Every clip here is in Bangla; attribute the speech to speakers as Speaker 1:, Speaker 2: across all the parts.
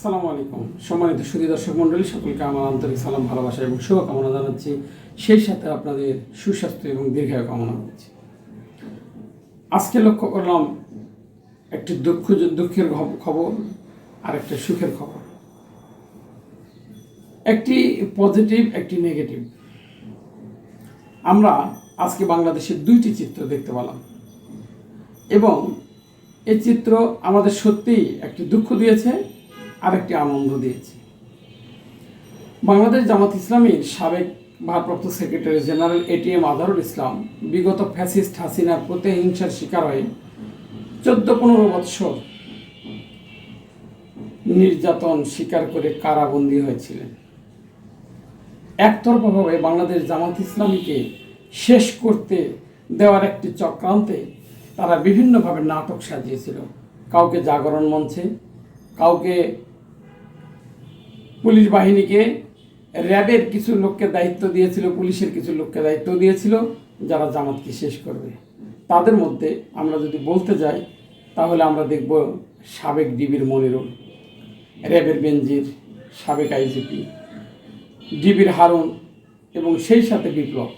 Speaker 1: আসসালামু আলাইকুম। সম্মানিত সুদী দর্শক মণ্ডলী, সকলকে আমার আন্তরিক সালাম, ভালোবাসা এবং শুভকামনা জানাচ্ছি। সেই সাথে আপনাদের সুস্বাস্থ্য এবং দীর্ঘায়ু কামনা করছি। আজকে লক্ষ্য করলাম একটি দুঃখ, দুঃখের খবর আর একটা সুখের খবর। একটি পজিটিভ, একটি নেগেটিভ। আমরা আজকে বাংলাদেশের দুইটি চিত্র দেখতে পেলাম। এবং এই চিত্র আমাদের সত্যিই একটি দুঃখ দিয়েছে আর একটি আনন্দ দিয়েছে। বাংলাদেশ জামাত ইসলামীর সাবেক ভারপ্রাপ্ত secretary general ATM Azharul Islam বিগত ফ্যাসিস্ট হাসিনার প্রতিহিংসার শিকার হয়ে চোদ্দ পনেরো বৎসর নির্যাতন স্বীকার করে কারাবন্দী হয়েছিলেন। একতরফাভাবে বাংলাদেশ জামাত ইসলামীকে শেষ করতে দেওয়ার একটি চক্রান্তে তারা বিভিন্নভাবে নাটক সাজিয়েছিল। কাউকে জাগরণ মঞ্চে, কাউকে পুলিশ বাহিনীকে র্যাবের কিছু লোককে দায়িত্ব দিয়েছিল, পুলিশের কিছু লোককে দায়িত্ব দিয়েছিল, যারা জামাতকে শেষ করবে। তাদের মধ্যে আমরা যদি বলতে যাই, তাহলে আমরা দেখব সাবেক ডিবির মনিরুল র্যাবের বেনজির, সাবেক আইজিপি, ডিবির হারুন এবং সেই সাথে বিপ্লব।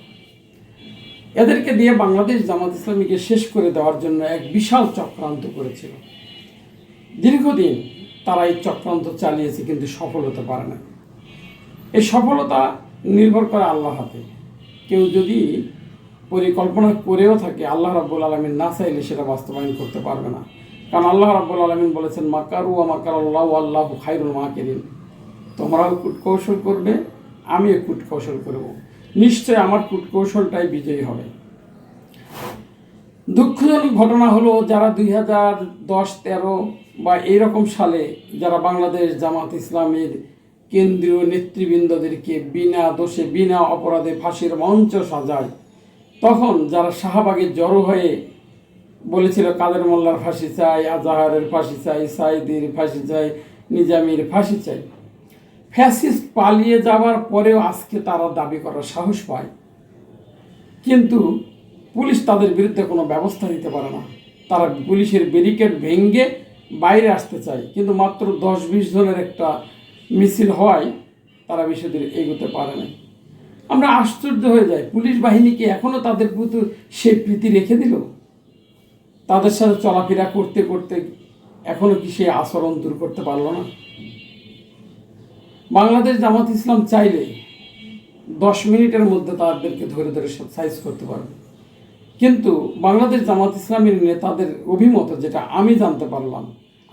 Speaker 1: এদেরকে দিয়ে বাংলাদেশ জামাত ইসলামীকে শেষ করে দেওয়ার জন্য এক বিশাল চক্রান্ত করেছিল। দীর্ঘদিন তারা এই চক্রান্ত চালিয়েছে, কিন্তু সফল হতে পারে না। এই সফলতা নির্ভর করে আল্লাহ হাতে। কেউ যদি পরিকল্পনা করেও থাকে, আল্লাহ রাব্বুল আলমিন না চাইলে সেটা বাস্তবায়ন করতে পারবে না। কারণ আল্লাহ রাব্বুল আলমিন বলেছেন, মাকারু মাকার আল্লাহ আল্লাহ খাইরুল মাকেরিন। তোমরাও কূটকৌশল করবে, আমিও কূটকৌশল করব। নিশ্চয় আমার কূটকৌশলটাই বিজয়ী হবে। দুঃখজনক ঘটনা হলো, যারা দুই হাজার দশ তেরো বা এইরকম সালে যারা বাংলাদেশ জামাত ইসলামের কেন্দ্রীয় নেতৃবৃন্দদেরকে বিনা দোষে, বিনা অপরাধে ফাঁসির মঞ্চ সাজায়, তখন যারা শাহবাগে জড়ো হয়ে বলেছিল, কাদের মোল্লার ফাঁসি চাই, আজাহারের ফাঁসি চাই, সাইদির ফাঁসি চাই, নিজামির ফাঁসি চাই? ফ্যাসিস্ট পালিয়ে যাওয়ার পরেও আজকে তারা দাবি করার সাহস পায়। কিন্তু পুলিশ তাদের বিরুদ্ধে কোনো ব্যবস্থা নিতে পারে না। তারা পুলিশের ব্যারিকেড ভেঙে বাইরে আসতে চায় কিন্তু মাত্র দশ বিশ জনের একটা মিছিল হওয়ায় তারা বেশি দূর এগোতে পারে না। আমরা আশ্চর্য হয়ে যাই, পুলিশ বাহিনীকে এখনও তাদের প্রতি সে প্রীতি রেখে দিল? তাদের সাথে চলাফেরা করতে করতে এখনও কি সে আচরণ দূর করতে পারল না? বাংলাদেশ জামাত ইসলাম চাইলে দশ মিনিটের মধ্যে তাদেরকে ধরে ধরে সাইজ করতে পারবে। কিন্তু বাংলাদেশ জামাত ইসলামের নেতাদের অভিমত, যেটা আমি জানতে পারলাম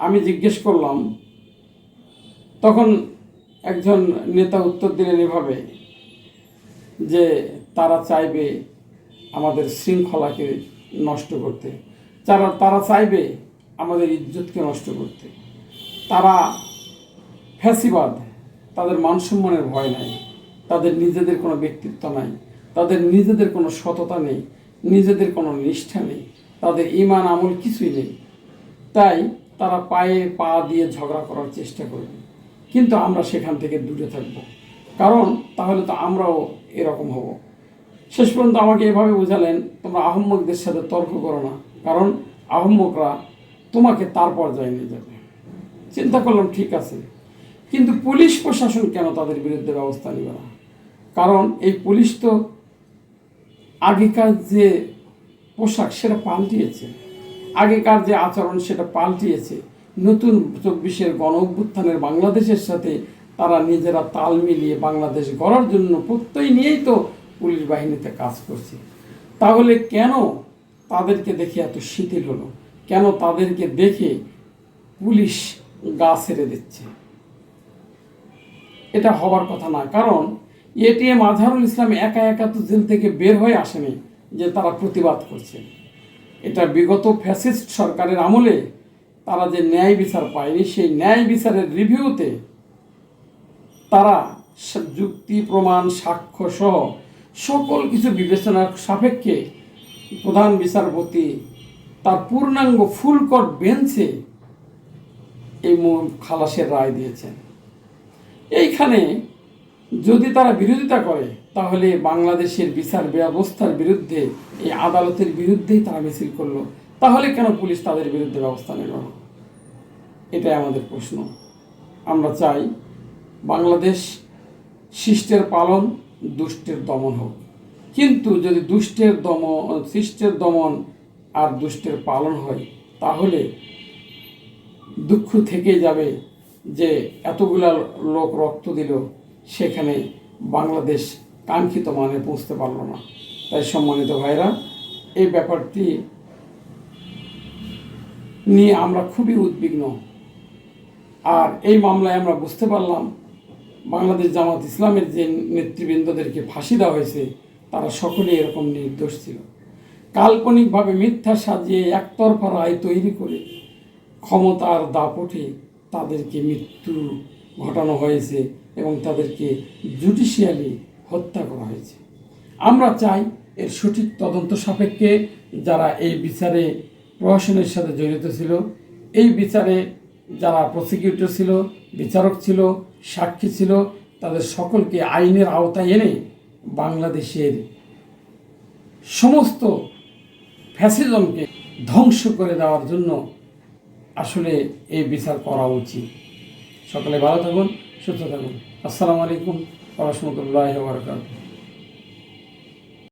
Speaker 1: আমি জিজ্ঞেস করলাম, তখন একজন নেতা উত্তর দিলেন এভাবে যে তারা চাইবে আমাদের শৃঙ্খলাকে নষ্ট করতে। তারা তারা চাইবে আমাদের ইজ্জতকে নষ্ট করতে। তারা ফ্যাসিবাদ, তাদের মানসম্মানের ভয় নাই, তাদের নিজেদের কোনো ব্যক্তিত্ব নাই, তাদের নিজেদের কোনো সততা নেই, নিজেদের কোনো নিষ্ঠা নেই, তাদের ইমান আমল কিছুই নেই। তাই তারা পায়ে পা দিয়ে ঝগড়া করার চেষ্টা করবে। কিন্তু আমরা সেখান থেকে দূরে থাকব। কারণ তাহলে তো আমরাও এরকম হব। শেষ পর্যন্ত আমাকে এভাবে বোঝালেন, তোমরা আহম্মকদের সাথে তর্ক করো না। কারণ আহম্মকরা তোমাকে তার পর্যায়ে নিয়ে যাবে। চিন্তা করলাম, ঠিক আছে। কিন্তু পুলিশ প্রশাসন কেন তাদের বিরুদ্ধে ব্যবস্থা নেবে না? কারণ এই পুলিশ তো আগেকার যে পোশাক, সেটা পাল্টিয়েছে। আগেকার যে আচরণ সেটা পাল্টিয়েছে। নতুন চব্বিশের গণ অভ্যুত্থানের বাংলাদেশের সাথে তারা নিজেরা তাল মিলিয়ে বাংলাদেশ গড়ার জন্য প্রত্যয় নিয়েই তো পুলিশ বাহিনীতে কাজ করছে। তাহলে কেন তাদেরকে দেখে এত শিথিল হলো? কেন তাদেরকে দেখে পুলিশ গা ছেড়ে দিচ্ছে? এটা হবার কথা না, কারণ এটিএম আজহারুল ইসলাম একা একা তো জেল থেকে বের হয়ে আসেনি যে তারা প্রতিবাদ করছে। এটা বিগত ফ্যাসিস্ট সরকারের আমলে তারা যে ন্যায় বিচার পায়নি, সেই ন্যায় বিচারের রিভিউতে তারা যুক্তি, প্রমাণ, সাক্ষ্য সহ সকল কিছু বিবেচনার সাপেক্ষে প্রধান বিচারপতি তার পূর্ণাঙ্গ ফুলকট বেঞ্চে এই খালাসের রায় দিয়েছেন। এইখানে যদি তারা বিরোধিতা করে, তাহলে বাংলাদেশের বিচার ব্যবস্থার বিরুদ্ধে, এই আদালতের বিরুদ্ধেই তারা মিছিল করল। তাহলে কেন পুলিশ তাদের বিরুদ্ধে ব্যবস্থা নিল এটাই আমাদের প্রশ্ন। আমরা চাই বাংলাদেশ শিষ্টের পালন, দুষ্টের দমন হোক। কিন্তু যদি দুষ্টের দমন, শিষ্টের দমন আর দুষ্টের পালন হয়, তাহলে দুঃখ থেকেই যাবে যে এতগুলা লোক রক্ত দিল। সেখানে বাংলাদেশ কাঙ্ক্ষিত মানে পৌঁছতে পারল না। তাই সম্মানিত ভাইরা এই ব্যাপারটি নিয়ে আমরা খুবই উদ্বিগ্ন। আর এই মামলায় আমরা বুঝতে পারলাম, বাংলাদেশ জামাত ইসলামের যে নেতৃবৃন্দদেরকে ফাঁসি দেওয়া হয়েছে, তারা সকলেই এরকম নির্দোষ ছিল। কাল্পনিকভাবে মিথ্যা সাজিয়ে একতরফা রায় তৈরি করে ক্ষমতার দাপটে তাদেরকে মৃত্যু ঘটানো হয়েছে এবং তাদেরকে জুডিশিয়ালি হত্যা করা হয়েছে। আমরা চাই এর সঠিক তদন্ত সাপেক্ষে যারা এই বিচারে প্রশাসনের সাথে জড়িত ছিল, এই বিচারে যারা প্রসিকিউটর ছিল, বিচারক ছিল, সাক্ষী ছিল, তাদের সকলকে আইনের আওতায় এনে বাংলাদেশের সমস্ত ফ্যাসিজমকে ধ্বংস করে দেওয়ার জন্য আসলে এই বিচার করা উচিত। সকলে ভালো থাকুন সুস্থ থাকুন। আসসালামু আলাইকুম রহমতুল্লাহ বারকাত